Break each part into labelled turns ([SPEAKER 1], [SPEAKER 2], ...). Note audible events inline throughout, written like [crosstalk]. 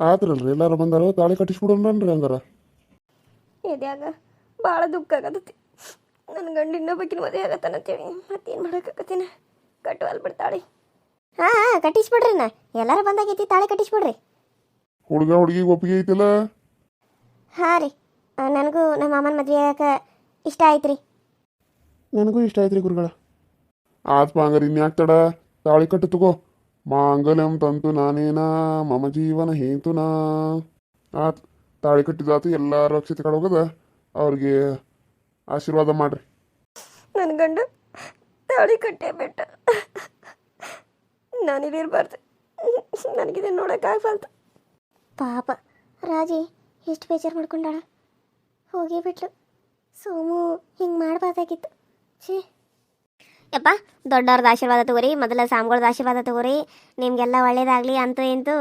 [SPEAKER 1] ಆತ್ರಲ್ರಿ ಎಲ್ಲಾರು ಬಂದಾರ ತಾಳಿ ಕಟ್ಟಿಸ್ಬಿಡೋಣ್ರಿ ಹಂಗಾರ.
[SPEAKER 2] ಎದ್ಯಾಗ ಭಾಳ ದುಃಖ ಆಗತ್ತೈತಿ ನನ್ನ ಗಂಡ ಇನ್ನೊಬ್ಬಕಿನ ಮದುವೆ ಆಗತ್ತಾನ ಅಂತೇಳಿ ಮತ್ತೇನು ಮಾಡೋಕ್ಕಾಗತ್ತೀನ ಕಟ್ಟುವಲ್ ಬಿಡ್ತಾಳೆ ಹಾ ಹಾ ಕಟ್ಟಿಸ್ಬಿಡ್ರಿ ನಾ ಎಲ್ಲಾರು ಬಂದಾಗೈತಿ ತಾಳಿ ಕಟ್ಟಿಸ್ಬಿಡ್ರಿ.
[SPEAKER 1] ಹುಡುಗ ಹುಡುಗಿ ಒಪ್ಪಿಗೆ ಐತಿಲ್ಲ?
[SPEAKER 2] ಹಾ ರೀ. ಆ, ನನಗೂ ನಮ್ಮ ಮಾಮನ ಮದುವೆ ಆಗಕ್ಕೆ ಇಷ್ಟ ಆಯ್ತ್ರಿ. ರೀ
[SPEAKER 1] ನನಗೂ ಇಷ್ಟ ಆಯ್ತ್ರಿ ಗುರುಗಳ. ಆತ್ಮ ಹಂಗಾರ ಇನ್ಯಾಕ್ ತಡ? ತಾಳಿ ಕಟ್ಟು ತಗೋ. ಮಾಂಗಲ್ಯಂ ತಂತು ನಾನೇನಾ ಮಮ ಜೀವನ ಹೇತುನಾ. ಆತ್ ತಾಳಿ ಕಟ್ಟಿದಾತು ಎಲ್ಲಾರು ಅಕ್ಷತೆ ಕಡೆ ಹೋಗದ ಅವ್ರಿಗೆ ಆಶೀರ್ವಾದ ಮಾಡ್ರಿ.
[SPEAKER 2] ನನ್ನ ಗಂಡ ತಾಳಿ ಕಟ್ಟೇ ಬಿಟ್ಟ. ನಾನಿಲ್ಲಿರ್ಬಾರ್ದು ನನಗಿದೆ ಅಂತ ಪಾಪ ರಾಜಿ ಎಷ್ಟು ಬೇಜಾರು ಮಾಡ್ಕೊಂಡಾಳ. ಹೋಗೇ ಬಿಟ್ಲು. ಸೋಮು ಹಿಂಗೆ ಮಾಡಬಾರ್ದಾಗಿತ್ತು. ಛೀ. ಯಪ್ಪ ದೊಡ್ಡವ್ರದ್ದು ಆಶೀರ್ವಾದ ತಗೋರಿ, ಮೊದಲ ಸಾಮ್ಗಳದ್ದು ಆಶೀರ್ವಾದ ತಗೋರಿ. ನಿಮಗೆಲ್ಲ ಒಳ್ಳೇದಾಗಲಿ ಅಂತೂ ಇಂತೂ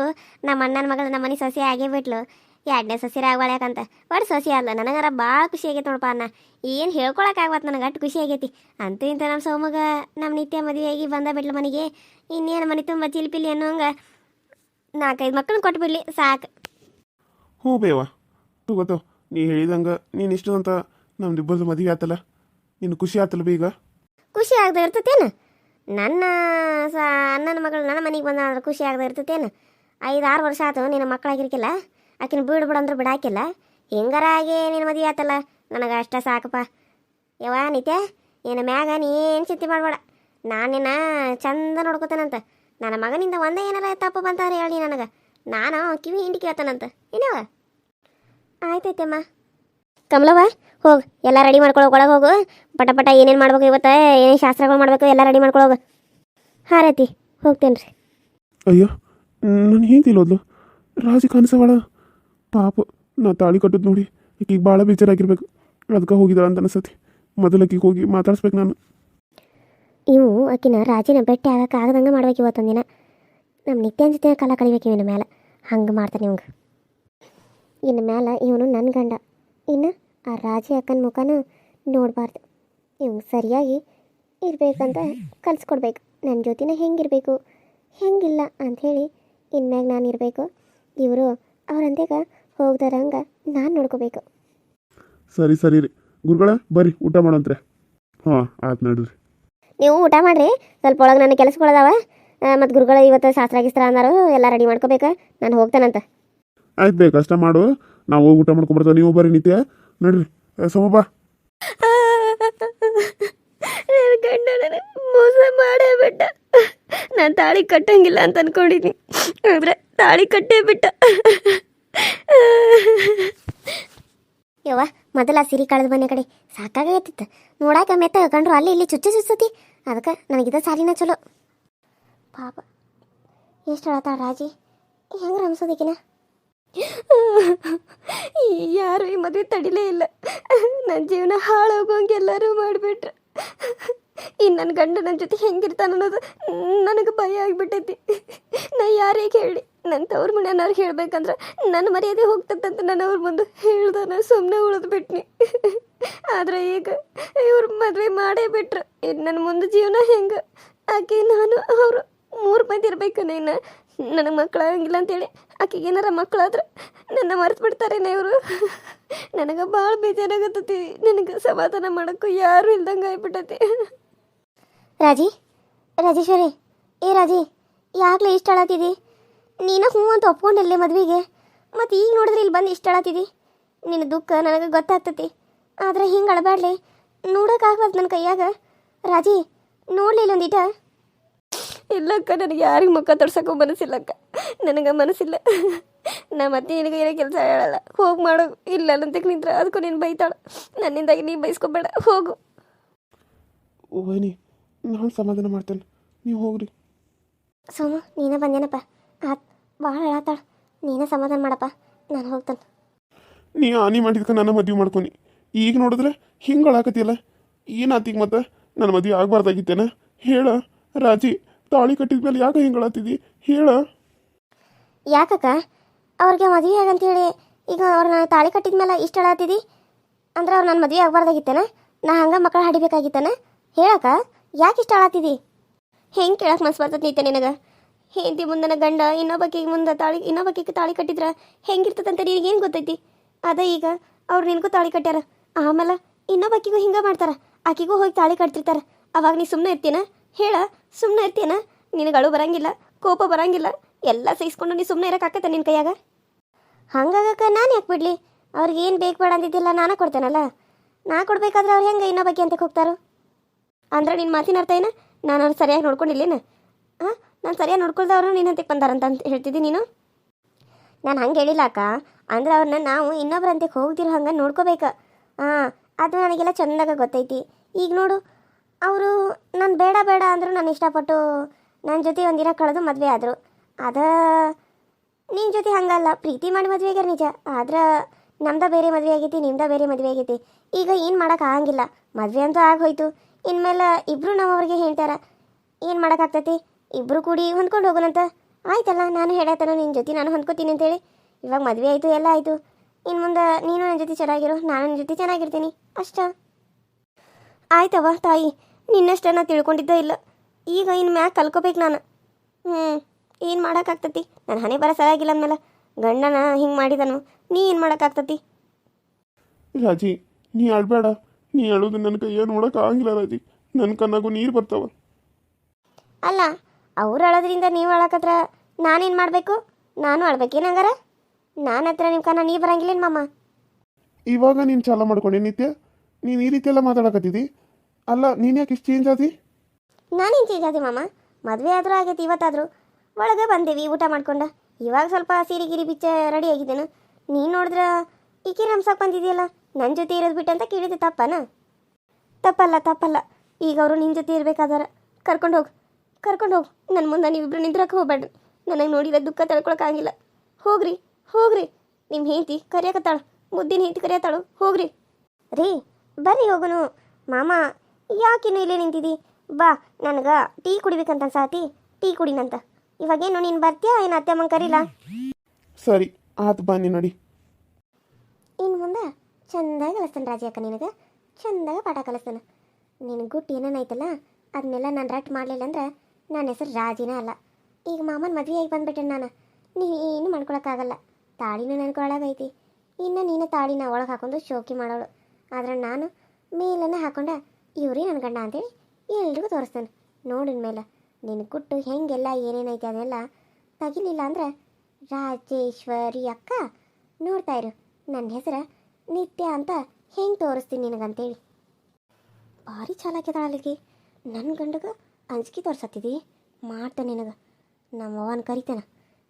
[SPEAKER 2] ನಮ್ಮ ಅಣ್ಣನ ಮಗಳು ನಮ್ಮ ಮನೆ ಸಸಿ ಆಗೇ ಬಿಟ್ಲು. ಎರಡನೇ ಸಸಿರ ಆಗ್ಬಾಳ್ಯಾಕಂತ ಒಟ್ಟು ಸಸಿ ಅಲ್ಲ, ನನಗರ ಭಾಳ ಖುಷಿ ಆಗೈತೆ ನೋಡಪ್ಪ ಅನ್ನ ಏನು ಹೇಳ್ಕೊಳಕ್ಕಾಗ್ವತ್ತು ನನಗೆ ಅಷ್ಟು ಖುಷಿ ಆಗೈತಿ. ಅಂತೂ ಇಂತ ನಮ್ಮ ಸೋಮಗ ನಮ್ಮ ನಿತ್ಯ ಮದುವೆಯಾಗಿ ಬಂದ ಬಿಟ್ಲು ಮನೆಗೆ. ಇನ್ನೇನು ಮನೆ ತುಂಬ ಚಿಲ್ಪಿಲಿ ಅನ್ನೋಂಗೆ ನಾಲ್ಕೈದು ಮಕ್ಕಳನ್ನ ಕೊಟ್ಬಿಡ್ಲಿ ಸಾಕು.
[SPEAKER 1] ಹ್ಞೂ ಬೇವ. ಗೊತ್ತು ನೀ ಹೇಳಿದಂಗೆ ನೀನು ಇಷ್ಟು ಅಂತ ನಮ್ದಿಬ್ಬರದು ಮದುವೆ ಆತಲ್ಲ. ನೀನು ಖುಷಿ ಆತಲ್ಲ ಬೀಗ
[SPEAKER 2] ಖುಷಿ ಆಗದೆ ಇರ್ತತೇನು? ನನ್ನ ಸ, ಅಣ್ಣನ ಮಗಳು ನನ್ನ ಮನೆಗೆ ಬಂದ ಅಂದ್ರೆ ಖುಷಿ ಆಗದೆ ಇರ್ತತೇನು? ಐದು ಆರು ವರ್ಷ ಆತು ನಿನ್ನ ಮಕ್ಕಳಾಗಿರ್ಕಿಲ್ಲ, ಆಕಿನ ಬೀಡು ಬಿಡು ಅಂದ್ರೆ ಬಿಡಾಕಿಲ್ಲ. ಹಿಂಗಾರಾಗಿ ನಿನ್ನ ಮದುವೆ ಆತಲ್ಲ, ನನಗೆ ಅಷ್ಟ ಸಾಕಪ್ಪ. ಯವ್ವ ನಿತ್ಯ, ನಿನ್ನ ಮ್ಯಾಗ ನೀ ಏನು ಚಿಂತೆ ಮಾಡಬೇಡ. ನಾನು ನಿನ್ನ ಚಂದ ನೋಡ್ಕೋತಾನಂತ. ನನ್ನ ಮಗನಿಂದ ಒಂದೇ ಏನಾರ ತಪ್ಪು ಬಂತಾರೆ ಹೇಳಿ ನನಗೆ. ನಾನು ಕಿವಿ ಹಿಂಡಿ ಕೇಳ್ತಾನಂತ. ಏನವ ಆಯ್ತೈತಮ್ಮ. ಕಮಲವ್ವ ಹೋಗಿ. ಎಲ್ಲ ರೆಡಿ ಮಾಡ್ಕೊಳ್ಳೋ ಒಳಗೆ ಹೋಗು. ಪಟ ಪಟ ಏನೇನು ಮಾಡ್ಬೇಕು ಇವತ್ತು ಏನೇನು ಶಾಸ್ತ್ರಗಳು ಮಾಡಬೇಕು ಎಲ್ಲ ರೆಡಿ ಮಾಡ್ಕೊಳ್ಳೋಗು ಹಾಂ ರತಿ ಹೋಗ್ತೇನೆ ರೀ.
[SPEAKER 1] ಅಯ್ಯೋ ನಾನು ಹೇಳ್ತಿಲ್ಲೋದ್ಲು ರಾಜಿ ಕನಸವಾಳ ಪಾಪ ನಾ ತಾಳಿ ಕಟ್ಟದ್ ನೋಡಿ ಈಕಿಗೆ ಭಾಳ ಬೇಜಾರಾಗಿರ್ಬೇಕು. ಅದಕ್ಕೆ ಹೋಗಿದ್ದಾಳ ಅಂತ ಅನ್ಸತಿ ಮೊದಲು ಅಕ್ಕಿಗೆ ಹೋಗಿ ಮಾತಾಡಿಸ್ಬೇಕು ನಾನು.
[SPEAKER 2] ಇವು ಆಕಿನ ರಾಜಿನ ಭೇಟಿ ಆಗಕ್ಕೆ ಆಗದಂಗೆ ಮಾಡ್ಬೇಕು ಇವತ್ತೊಂದಿನ. ನಮ್ಮ ನಿತ್ಯನ ಜೊತೆ ಕಾಲ ಕಳಿಬೇಕು ಇವನ ಮೇಲೆ ಹಂಗೆ ಮಾಡ್ತಾನೆ ಇವಂಗೆ. ಇನ್ನು ಮೇಲೆ ಇವನು ನನ್ನ ಗಂಡ. ಇನ್ನು ಆ ರಾಜಿ ಅಕ್ಕನ ಮುಖನ ನೋಡಬಾರ್ದು. ಇವು ಸರಿಯಾಗಿ ಇರಬೇಕಂತ ಕಲಿಸ್ಕೊಡ್ಬೇಕು. ನನ್ನ ಜೊತೆನ ಹೆಂಗಿರಬೇಕು? ಹೆಂಗಿಲ್ಲ ಅಂಥೇಳಿ ಇನ್ಮ್ಯಾಗ ನಾನು ಇರಬೇಕು ಇವರು ಅವ್ರಂತೆಗ ಹೋಗ್ದಾರಂಗೆ ನಾನು ನೋಡ್ಕೋಬೇಕು.
[SPEAKER 1] ಸರಿ ಸರಿ ರೀ. ಗುರುಗಳ ಬರ್ರಿ ಊಟ ಮಾಡೋಂತ್ರೆ ಹಾಂ ಆಯ್ತು ನಡ್ರಿ.
[SPEAKER 2] ನೀವು ಊಟ ಮಾಡಿರಿ. ಸ್ವಲ್ಪ ಒಳಗೆ ನನ್ನ ಕೆಲಸಗಳದಾವ ಮತ್ತು ಗುರುಗಳ ಇವತ್ತು ಶಾಸ್ತ್ರ ಗಿಸ್ತ್ರ ಅನ್ನೋರು ಎಲ್ಲ ರೆಡಿ ಮಾಡ್ಕೋಬೇಕು. ನಾನು ಹೋಗ್ತಾನಂತ.
[SPEAKER 1] ಆಯ್ತು ಬೇಕು ಅಷ್ಟ ಮಾಡು. ನಾವು ಹೋಗಿ ಊಟ ಮಾಡ್ಕೊಂಬರ್ತೇವೆ ನೀವು ಬರ್ರಿ ನಿತ್ಯ. ನೋಡ್ರಿ. ಸೋಮಪ್ಪ.
[SPEAKER 2] ಗಂಡ ಮೋಸ ಮಾಡೇ ಬಿಟ್ಟ. ನಾನು ತಾಳಿ ಕಟ್ಟಂಗಿಲ್ಲ ಅಂತ ಅನ್ಕೊಂಡಿದ್ದೀನಿ ಆದ್ರೆ ತಾಳಿ ಕಟ್ಟೇ ಬಿಟ್ಟ. ಯವ್ವ ಮೊದಲ ಸಿರಿ ಕಳೆದು ಮನೆ ಕಡೆ ಸಾಕಾಗೈತಿತ್ತು. ನೋಡಾಕ ಮೆತ್ತ ಕಂಡ್ರು ಅಲ್ಲಿ ಇಲ್ಲಿ ಚುಚ್ಚು ಚುಚ್ಚತಿ. ಅದಕ್ಕೆ ನನಗಿದ ಸಾಲಿನ ಚಲೋ. ಪಾಪ ಎಷ್ಟು ಹೇಳ್ತಾಳ ರಾಜಿ? ಹೆಂಗೆ ರಮಿಸೋದಿಕಿನ [laughs] ಯಾರು ಈ ಮದುವೆ ತಡಿಲೇ ಇಲ್ಲ. ನನ್ನ ಜೀವನ ಹಾಳಾಗೋಂಗೆ ಎಲ್ಲರೂ ಮಾಡಿಬಿಟ್ರು. ಇನ್ನು ನನ್ನ ಗಂಡ ನನ್ನ ಜೊತೆ ಹೆಂಗಿರ್ತಾನೆ ಅನ್ನೋದು ನನಗೆ ಭಯ ಆಗಿಬಿಟ್ಟೈತಿ. ನಾ ಯಾರಿಗೆ ಹೇಳಿ? ನನ್ನ ತವ್ರ ಮನೆಯವ್ರು ಹೇಳ್ಬೇಕಂದ್ರೆ ನನ್ನ ಮರ್ಯಾದೆ ಹೋಗ್ತದಂತ ನಾನು ಅವ್ರ ಮುಂದೆ ನಾನು ಸುಮ್ಮನೆ ಉಳಿದು ಬಿಟ್ನಿ. ಆದರೆ ಈಗ ಇವ್ರ ಮದುವೆ ಮಾಡೇ ಬಿಟ್ರು. ಇನ್ನು ನನ್ನ ಮುಂದೆ ಜೀವನ ಹೆಂಗೆ? ಆಕೆ, ನಾನು, ಅವರು. ಮೂರು ಮಂದಿ ಇರ್ಬೇಕು ನೀನು ನನಗೆ ಮಕ್ಕಳಾಗಿಲ್ಲ ಅಂತೇಳಿ. ಆಕೆಗೆ ಏನಾರ ಮಕ್ಕಳಾದ್ರೆ ನನ್ನ ಮರೆತು ಬಿಡ್ತಾರೇನೆ ಇವರು. ನನಗೆ ಭಾಳ ಬೇಜಾರಾಗತ್ತತಿ ನನಗೆ ಸಮಾಧಾನ ಮಾಡೋಕ್ಕೂ ಯಾರೂ ಇಲ್ದಂಗೆ ಆಗ್ಬಿಟ್ಟತಿ. ರಾಜಿ, ರಾಜೇಶ್ವರಿ, ಏ ರಾಜಿ, ಯಾಕಲೇ ಇಷ್ಟ ಆಳಾತಿದಿ ನೀನು ಹ್ಞೂ ಅಂತ ಒಪ್ಕೊಂಡಿರಲಿ ಮದುವೆಗೆ. ಮತ್ತು ಈಗ ನೋಡಿದ್ರೆ ಇಲ್ಲಿ ಬಂದು ಇಷ್ಟ ಅಳತಿದಿ. ನಿನ್ನ ದುಃಖ ನನಗೆ ಗೊತ್ತಾಗ್ತತಿ. ಆದರೆ ಹಿಂಗೆ ಅಳಬಾಡ್ಲಿ. ನೋಡೋಕ್ಕಾಗ್ಬಾರ್ದು ನನ್ನ ಕೈಯಾಗ. ರಾಜಿ ನೋಡ್ಲಿಲ್ಲ ಒಂದಿಟ ಇಲ್ಲಕ್ಕ ನನಗೆ ಯಾರಿಗೆ ಮುಖ ತೋರ್ಸಕ್ಕೂ ಮನಸ್ಸಿಲ್ಲಕ್ಕ. ನನಗೆ ಮನಸ್ಸಿಲ್ಲ. ನಾ ಮತ್ತೆ ನಿನಗೆ ಏನೋ ಕೆಲಸ ಹೇಳಲ್ಲ. ಹೋಗಿ ಮಾಡೋ. ಇಲ್ಲ ಅಂತ ನಿಂತ್ರ. ಅದಕ್ಕೂ ನೀನು ಬೈತಾಳ. ನನ್ನಿಂದಾಗಿ ನೀ ಬೈಸ್ಕೊಬೇಡ. ಹೋಗು.
[SPEAKER 1] ಓನಿ ನಾನು ಸಮಾಧಾನ ಮಾಡ್ತೇನೆ. ನೀವು ಹೋಗ್ರಿ.
[SPEAKER 2] ಸೋಮು ನೀನೇ ಬಂದೇನಪ್ಪ? ಆತ್ ಭಾಳ ಹೇಳತ್ತಾಳ. ನೀನೇ ಸಮಾಧಾನ ಮಾಡಪ್ಪ. ನಾನು ಹೋಗ್ತಾನೆ.
[SPEAKER 1] ನೀ ಹಾನಿ ಮಾಡಿದ್ಕ ನನ್ನ ಮದುವೆ ಮಾಡ್ಕೊನಿ. ಈಗ ನೋಡಿದ್ರೆ ಹಿಂಗೆ ಅಳಾಕತಿಯಲ್ಲ? ಏನಾತೀಗ ಮತ್ತೆ? ನನ್ನ ಮದುವೆ ಆಗ್ಬಾರ್ದಾಗಿತ್ತೇನ? ಹೇಳ ರಾಜಿ. ತಾಳಿ ಕಟ್ಟಿದ ಮೇಲೆ ಯಾಕೆ ಹಿಂಗಳತ್ತಿದಿ ಹೇಳ.
[SPEAKER 2] ಯಾಕಕ್ಕ? ಅವ್ರಿಗೆ ಮದುವೆ ಆಗಂತೇಳಿ ಈಗ ಅವ್ರನ್ನ ತಾಳಿ ಕಟ್ಟಿದ ಮೇಲೆ ಇಷ್ಟ ಹೇಳತ್ತಿದಿ ಅಂದ್ರೆ ಅವ್ರು ನನ್ನ ಮದುವೆ ಆಗಬಾರ್ದಾಗಿತ್ತೇನ? ನಾ ಹಂಗೆ ಮಕ್ಕಳು ಹಾಡಿಬೇಕಾಗಿತ್ತಾನ? ಹೇಳಕ್ಕ, ಯಾಕೆ ಇಷ್ಟ ಹೇಳತ್ತಿದಿ ಹೆಂಗೆ ಕೇಳಕ್ಕೆ ಮನ್ಸು ಬರ್ತದೆ ನೀತೆ ನಿನಗೆ? ಹೆಂಡತಿ ಮುಂದನ ಗಂಡ ಇನ್ನೊಬ್ಬಕಿಗೆ ಮುಂದೆ ತಾಳಿ, ಇನ್ನೊಬ್ಬಕಿಗೆ ತಾಳಿ ಕಟ್ಟಿದ್ರ ಹೆಂಗಿರ್ತದಂತ ನಿನಗೇನು ಗೊತ್ತೈತಿ? ಅದ ಈಗ ಅವ್ರು ನಿನಗೂ ತಾಳಿ ಕಟ್ಟ್ಯಾರ. ಆಮೇಲೆ ಇನ್ನೊಬ್ಬಕ್ಕಿಗೂ ಹಿಂಗೆ ಮಾಡ್ತಾರ. ಆಕಿಗೂ ಹೋಗಿ ತಾಳಿ ಕಟ್ತಿರ್ತಾರ. ಅವಾಗ ನೀ ಸುಮ್ಮನೆ ಇರ್ತೀನ? ಹೇಳ ಸುಮ್ಮನೆ ಇರ್ತೀಯನ? ನಿನಗಳು ಬರಂಗಿಲ್ಲ, ಕೋಪ ಬರಂಗಿಲ್ಲ, ಎಲ್ಲ ಸಹಿಸ್ಕೊಂಡು ನೀ ಸುಮ್ಮನೆ ಇರೋಕ್ಕಾಗತ್ತೆ ನಿನ್ನ ಕೈಯಾಗ? ಹಂಗಾಗಕ್ಕ ನಾನು ಯಾಕೆ ಬಿಡಲಿ? ಅವ್ರಿಗೆ ಏನು ಬೇಕು ಬೇಡ ಅಂದಿದ್ದಿಲ್ಲ, ನಾನೇ ಕೊಡ್ತೇನಲ್ಲ? ನಾ ಕೊಡ್ಬೇಕಾದ್ರೆ ಅವ್ರು ಹೆಂಗೆ ಇನ್ನೊಬ್ಬಕ್ಕೆ ಅಂತ ಹೋಗ್ತಾರೋ ಅಂದ್ರೆ ನಿನ್ನ ಮಾತಿನ ಅರ್ಥ ಏನ? ನಾನು ಅವ್ರು ಸರಿಯಾಗಿ ನೋಡ್ಕೊಂಡಿಲ್ಲೇನ ಹಾಂ? ನಾನು ಸರಿಯಾಗಿ ನೋಡ್ಕೊಳ್ದವ್ರು ನಿನ್ನ ಹಂತಕ್ಕೆ ಬಂದಾರಂತ ಅಂತ ಹೇಳ್ತಿದ್ದಿ ನೀನು? ನಾನು ಹಂಗೆ ಹೇಳಿಲ್ಲ ಅಕ್ಕ. ಅಂದ್ರೆ ಅವ್ರನ್ನ ನಾವು ಇನ್ನೊಬ್ರ ಹಂತಕ್ಕೆ ಹೋಗ್ದಿರೋ ಹಂಗೆ ನೋಡ್ಕೋಬೇಕು. ಹಾಂ, ಅದು ನನಗೆಲ್ಲ ಚಂದಾಗ ಗೊತ್ತೈತಿ. ಈಗ ನೋಡು ಅವರು, ನಾನು ಬೇಡ ಬೇಡ ಅಂದರು ನಾನು ಇಷ್ಟಪಟ್ಟು ನನ್ನ ಜೊತೆ ಒಂದಿನ ಕಳೆದು ಮದುವೆ ಆದರು. ಅದ ನಿನ್ನ ಜೊತೆ ಹಂಗಲ್ಲ. ಪ್ರೀತಿ ಮಾಡಿ ಮದುವೆ ಆಗ್ಯಾರ ನಿಜ. ಆದ್ರೆ ನಮ್ದ ಬೇರೆ ಮದುವೆ ಆಗೈತಿ, ನಿಮ್ದ ಬೇರೆ ಮದುವೆ ಆಗೈತಿ. ಈಗ ಏನು ಮಾಡೋಕೆ ಆಗಂಗಿಲ್ಲ. ಮದುವೆ ಅಂತೂ ಆಗೋಯ್ತು ಇನ್ಮೇಲೆ ಇಬ್ಬರು ನಾವು ಹೇಳ್ತಾರ, ಏನು ಮಾಡೋಕ್ಕಾಗ್ತೈತಿ ಇಬ್ಬರು ಕೂಡಿ ಹೊಂದ್ಕೊಂಡು ಹೋಗೋಣಂತ. ಆಯ್ತಲ್ಲ, ನಾನು ಹೇಳತ್ತಲ್ಲ ನಿನ್ನ ಜೊತೆ ನಾನು ಹೊಂದ್ಕೋತೀನಿ ಅಂತೇಳಿ. ಇವಾಗ ಮದುವೆ ಆಯಿತು, ಎಲ್ಲ ಆಯಿತು. ಇನ್ನು ಮುಂದೆ ನೀನು ನನ್ನ ಜೊತೆ ಚೆನ್ನಾಗಿರು, ನಾನು ನನ್ನ ಜೊತೆ ಚೆನ್ನಾಗಿರ್ತೀನಿ. ಅಷ್ಟ. ಆಯ್ತವ ತಾಯಿ. ನಿನ್ನಷ್ಟ ನಾ ತಿಳ್ಕೊಂಡಿದ್ದೇ ಇಲ್ಲ. ಈಗ ಇನ್ನು ಮ್ಯಾಗ ಕಲ್ಕೋಬೇಕು ನಾನು. ಹ್ಞೂ ಏನು ಮಾಡೋಕ್ಕಾಗ್ತತಿ? ನನ್ನ ಹಣೆ ಬರ ಸರಿಯಾಗಿಲ್ಲ ಅಂದಮೇಲೆ. ಗಂಡನ ಹಿಂಗೆ ಮಾಡಿದನು. ನೀ ಏನು ಮಾಡೋಕ್ಕಾಗ್ತತಿ?
[SPEAKER 1] ರಾಜಿ ನೀ ಅಳ್ಬೇಡ ನೀ ಅಳೋದು ನನ್ನ ಕೈಯ ನೋಡಕ್ ಆಗಿಲ್ಲ ರಾಜಿ. ನನ್ನ ಕಣ್ಣಾಗೂ ನೀರು ಬರ್ತಾವ.
[SPEAKER 2] ಅಲ್ಲ ಅವ್ರು ಅಳೋದ್ರಿಂದ ನೀವು ಅಳಕತ್ರ ನಾನೇನು ಮಾಡಬೇಕು? ನಾನು ಅಳ್ಬೇಕೇನಂಗಾರ ನಾನು ಹತ್ರ ನಿಮ್ಮ ಕನ್ನ ನೀ ಬರಂಗಿಲ್ಲೇನು ಮಾಮ?
[SPEAKER 1] ಇವಾಗ ನೀನು ಚಾಲ ಮಾಡ್ಕೊಂಡೆ ನಿತ್ಯ. ನೀನು ಈ ರೀತಿ ಎಲ್ಲ ಮಾತಾಡಕತ್ತಿದ್ದಿ ಅಲ್ಲ, ನೀನು ಯಾಕೆ ಇಷ್ಟು ಚೇಂಜ್ ಆದಿ?
[SPEAKER 2] ನಾನೇನು ಚೇಂಜ್ ಆದಿ ಮಾಮ? ಮದುವೆ ಆದರೂ ಆಗೈತಿ, ಇವತ್ತಾದರೂ. ಒಳಗೆ ಬಂದೇವಿ ಊಟ ಮಾಡ್ಕೊಂಡ. ಇವಾಗ ಸ್ವಲ್ಪ ಸೀರೆ ಗಿರಿ ಬಿಚ್ಚ ರೆಡಿ ಆಗಿದ್ದೇನ. ನೀನು ನೋಡಿದ್ರೆ ಈಕೆ ನಮ್ಸಕ್ ಬಂದಿದೆಯಲ್ಲ? ನನ್ನ ಜೊತೆ ಇರೋದು ಬಿಟ್ಟು ಅಂತ ಕೇಳಿದೆ ತಪ್ಪನ? ತಪ್ಪಲ್ಲ ತಪ್ಪಲ್ಲ. ಈಗ ಅವರು ನಿನ್ನ ಜೊತೆ ಇರ್ಬೇಕಾದಾರ ಕರ್ಕೊಂಡು ಹೋಗು. ಕರ್ಕೊಂಡು ಹೋಗು. ನನ್ನ ಮುಂದೆ ನೀವಿಬ್ರು ನಿಂದ್ರಕ್ಕೆ ಹೋಗ್ಬೇಡ್ರಿ. ನನಗೆ ನೋಡಿಲ್ಲ ದುಃಖ ತಡ್ಕೊಳಕ್ಕಾಗಿಲ್ಲ ಹೋಗ್ರಿ ಹೋಗ್ರಿ. ನಿಮ್ಮ ಹೆಂಡತಿ ಕರಿಯಕತ್ತಾಳು. ಮುದ್ದಿನ ಹೆಂಡತಿ ಕರಿಯತ್ತಾಳು ಹೋಗ್ರಿ. ರೀ ಬರ್ರಿ ಹೋಗುನು. ಮಾಮ ಯಾಕಿನ್ನು ಇಲ್ಲೇ ನಿಂತಿದ್ದಿ ಬಾ ನನಗೆ ಟೀ ಕುಡಿಬೇಕಂತ ಸಾತಿ ಟೀ ಕುಡಿನಂತ. ಇವಾಗೇನು ನೀನು ಬರ್ತೀಯಾ? ಏನು ಅತ್ತೆ ಅಮ್ಮಂಗೆ ಕರೀಲ?
[SPEAKER 1] ಸರಿ ಆತು ಬನ್ನಿ ನೋಡಿ.
[SPEAKER 2] ಇನ್ನು ಮುಂದೆ ಚಂದಾಗಿ ಕಲಿಸ್ತಾನೆ ರಾಜಿ ಅಕ್ಕ ನಿನಗೆ. ಚಂದಾಗ ಪಾಠ ಕಲಿಸ್ತಾನೆ. ನಿನಗೆ ಗುಟ್ಟು ಏನೇನಾಯ್ತಲ್ಲ ಅದನ್ನೆಲ್ಲ ನಾನು ರಟ್ ಮಾಡಲಿಲ್ಲ ಅಂದ್ರೆ ನನ್ನ ಹೆಸರು ರಾಜಿನೇ ಅಲ್ಲ. ಈಗ ಮಾಮನ ಮದುವೆ ಆಗಿ ಬಂದ್ಬಿಟ್ಟೆ ನಾನು. ನೀನು ಮಾಡ್ಕೊಳಕ್ಕಾಗಲ್ಲ. ತಾಳಿನೂ ನನಗೆ ಒಳಗೈತಿ. ಇನ್ನು ನೀನು ತಾಳಿನ ಒಳಗೆ ಹಾಕೊಂಡು ಶೋಕಿ ಮಾಡೋಳು. ಆದ್ರೆ ನಾನು ಮೇಲನ್ನು ಹಾಕೊಂಡ ಇವ್ರಿ ನನ್ನ ಗಂಡ ಅಂತೇಳಿ ಎಲ್ರಿಗೂ ತೋರಿಸ್ತಾನೆ. ನೋಡಿನ ಮೇಲೆ ನಿನ್ನ ಕುಟ್ಟು ಹೆಂಗೆಲ್ಲ ಏನೇನೈತೆ ಅದೆಲ್ಲ ತಗಿಲಿಲ್ಲ ಅಂದ್ರೆ ರಾಜೇಶ್ವರಿ ಅಕ್ಕ, ನೋಡ್ತಾ ಇರು. ನನ್ನ ಹೆಸರು ನಿತ್ಯ ಅಂತ ಹೆಂಗೆ ತೋರಿಸ್ತೀನಿ ನಿನಗಂತೇಳಿ. ಭಾರಿ ಚಾಲಾಕಿದಾಳಿಗೆ ನನ್ನ ಗಂಡಗ ಅಂಜಿಕೆ ತೋರ್ಸತ್ತಿದಿ? ಮಾಡ್ತಾನೆ ನಿನಗೆ. ನಮ್ಮ ಅವ್ವನ ಕರಿತಾನ.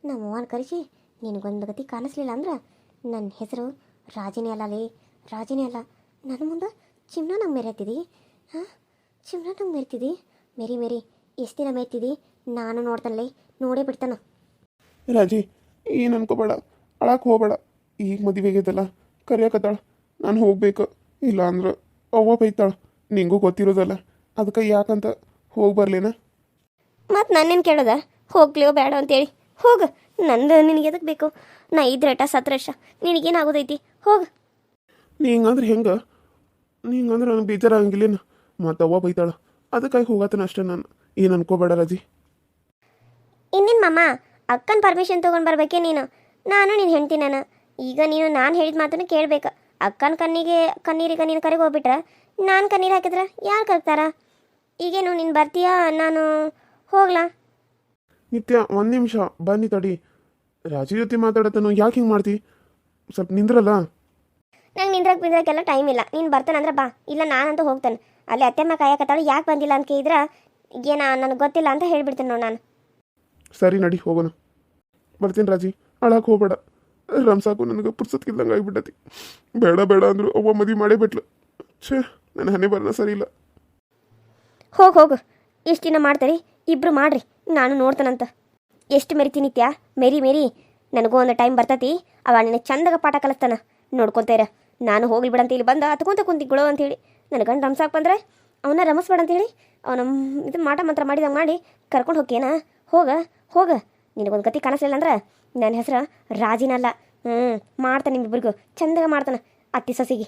[SPEAKER 2] ನಮ್ಮ ಕರೆಸಿ ನಿನಗೊಂದು ಗತಿ ಕಾಣಿಸ್ಲಿಲ್ಲ ಅಂದ್ರೆ ನನ್ನ ಹೆಸರು ರಾಜಿನೇ ಅಲ್ಲ ಲೇ ರಾಜಿನೇ ಅಲ್ಲ ನನ್ನ ಮುಂದೆ ಚಿನ್ನ ನಂಗೆ ಮೆರೆತಿದಿ ಹಾಂ? ಚಿಮ್ನ ನಂಗೆ ಮೆರಿತಿದಿ? ಮೇರಿ ಮೇರಿ. ಎಷ್ಟು ದಿನ ಮೆರ್ತಿದಿ? ನಾನು ನೋಡ್ತಾನಲ್ಲೇ ನೋಡೇ ಬಿಡ್ತಾನ.
[SPEAKER 1] ರಾಜಿ ಏನು ಅನ್ಕೋಬೇಡ. ಅಳಕ್ಕೆ ಹೋಗ್ಬೇಡ. ಈಗ ಮದುವೆಗೆದಲ್ಲ ಕರೆಯಕತ್ತಾಳ ಕರಿಯಕತ್ತಾಳ. ನಾನು ಹೋಗ್ಬೇಕು. ಇಲ್ಲ ಅಂದ್ರೆ ಅವ್ವ ಬೈತಾಳ. ನಿಂಗೂ ಗೊತ್ತಿರೋದಲ್ಲ. ಅದಕ್ಕೆ ಯಾಕಂತ ಹೋಗಿ ಬರ್ಲೇನ?
[SPEAKER 2] ಮತ್ತು ನಾನೇನು ಕೇಳೋದ? ಹೋಗ್ಲಿಯೋ ಬೇಡ ಅಂತೇಳಿ. ಹೋಗು. ನಂದು ನಿನಗೆ ಎದಕ್ಕೆ ಬೇಕು? ನಾ ಇದ್ರಟ ಸತ್ರಶ ನಿನಗೇನಾಗೋದೈತಿ ಹೋಗು
[SPEAKER 1] ನೀ ಹಿಂಗಂದ್ರೆ ಹೆಂಗೆ. ನೀ ಹಿಂಗಂದ್ರೆ ನನಗೆ ಬೇಜಾರಾಗಂಗಿಲ್ಲೇನು? ಮತ್ತು ಅವ್ವ ಬೈತಾಳ. ಅದಕ್ಕಾಗಿ ಹೋಗತ್ತನ ಅಷ್ಟೇ ನಾನು. ಏನು ಅನ್ಕೋಬೇಡ ರಜಿ.
[SPEAKER 2] ಇನ್ನೇನು ಮಾಮ? ಅಕ್ಕನ ಪರ್ಮಿಷನ್ ತೊಗೊಂಡು ಬರ್ಬೇಕೆ ನೀನು? ನಾನು ನೀನು ಹೆಂಡ್ತಿ ನಾನು. ಈಗ ನೀನು ನಾನು ಹೇಳಿದ ಮಾತನ್ನು ಕೇಳಬೇಕು. ಅಕ್ಕನ ಕಣ್ಣಿಗೆ ಕಣ್ಣೀರಿಗೆ ನೀನು ಕರೆಗೆ ಹೋಗ್ಬಿಟ್ರೆ ನಾನು ಕಣ್ಣೀರು ಹಾಕಿದ್ರೆ ಯಾರು ಕರ್ತಾರ ಈಗೇನು ನೀನು ಬರ್ತೀಯಾ? ನಾನು ಹೋಗ್ಲಾ?
[SPEAKER 1] ನಿತ್ಯ ಒಂದು ನಿಮಿಷ. ಬನ್ನಿ ತಡಿ. ರಾಜಿ ಜೊತೆ ಮಾತಾಡತ್ತನು ಯಾಕೆ ಹಿಂಗೆ ಮಾಡ್ತಿ? ಸ್ವಲ್ಪ ನಿಂದ್ರಲ್ಲ?
[SPEAKER 2] ನಂಗೆ ನಿಂದ್ರಕ್ಕೆ ಬಿದ್ರಕ್ಕೆಲ್ಲ ಟೈಮ್ ಇಲ್ಲ. ನೀನು ಬರ್ತಾನಂದ್ರೆ ಬಾ. ಇಲ್ಲ ನಾನಂತೂ ಹೋಗ್ತೇನೆ. ಅಲ್ಲಿ ಅತ್ತೆಮ್ಮ ಕಾಯಕತ್ತಾಳು ಯಾಕೆ ಬಂದಿಲ್ಲ ಅಂತ ಕೇಳಿದ್ರೆ ಏನ ನನಗೆ ಗೊತ್ತಿಲ್ಲ ಅಂತ ಹೇಳ್ಬಿಡ್ತೀನಿ ನೋಡಿ ನಾನು.
[SPEAKER 1] ಸರಿ ನಡಿ ಹೋಗೋಣ. ಬರ್ತೀನಿ ರಾಜಿ. ಅಳಕ್ಕೆ ಹೋಗ್ಬೇಡ. ರಂಸಾಕು ನನಗೆ ಪುರ್ಸತ್ಕಿಲ್ದಂಗೆ ಆಗಿಬಿಟ್ಟತಿ. ಬೇಡ ಬೇಡ ಅಂದ್ರು ಅವ್ವ ಮದುವೆ ಮಾಡೇ ಬಿಟ್ಲು. ಛೇ ನನ್ನ ಹಣೆ ಬರೋಣ ಸರಿ ಇಲ್ಲ.
[SPEAKER 2] ಹೋಗಿ ಹೋಗು. ಎಷ್ಟು ದಿನ ಮಾಡ್ತೀರಿ ಇಬ್ರು ಮಾಡ್ರಿ ನಾನು ನೋಡ್ತಾನಂತ. ಎಷ್ಟು ಮೆರಿತೀನಿ ನಿತ್ಯ? ಮೆರಿ ಮೆರಿ. ನನಗೂ ಒಂದು ಟೈಮ್ ಬರ್ತತಿ ಅವ ನಿನ್ನ ಚಂದಾಗ ಪಾಠ ಕಲಿಸ್ತಾನ. ಇರ. ನಾನು ಹೋಗ್ಲಿ ಬಿಡಂತ ಇಲ್ಲಿ ಬಂದ ಹತ್ಕೊಂತ ಅಂತ ಅಂತೇಳಿ ನನ್ನ ಗಂಡ ರಂಸಾಕ್ ಬಂದ್ರೆ ಅವನ್ನ ರಮಸ್ಬೇಡ ಅಂತೇಳಿ, ಅವನ ಇದು ಮಾಟ ಮಂತ್ರ ಮಾಡಿದಂಗೆ ಮಾಡಿ ಕರ್ಕೊಂಡು ಹೋಗ್ಯೇನ ಹೋಗ ಹೋಗ. ನಿನಗೊಂದು ಗತಿ ಕಾಣಿಸ್ಲಿಲ್ಲ ಅಂದ್ರೆ ನನ್ನ ಹೆಸರು ರಾಜಿನಲ್ಲ ಹ್ಞೂ ಮಾಡ್ತಾನೆ ನಿಮ್ಮಿಬ್ಬರಿಗೂ ಚಂದಾಗ ಮಾಡ್ತಾನೆ ಅತ್ತಿ ಸೊಸಿಗೆ.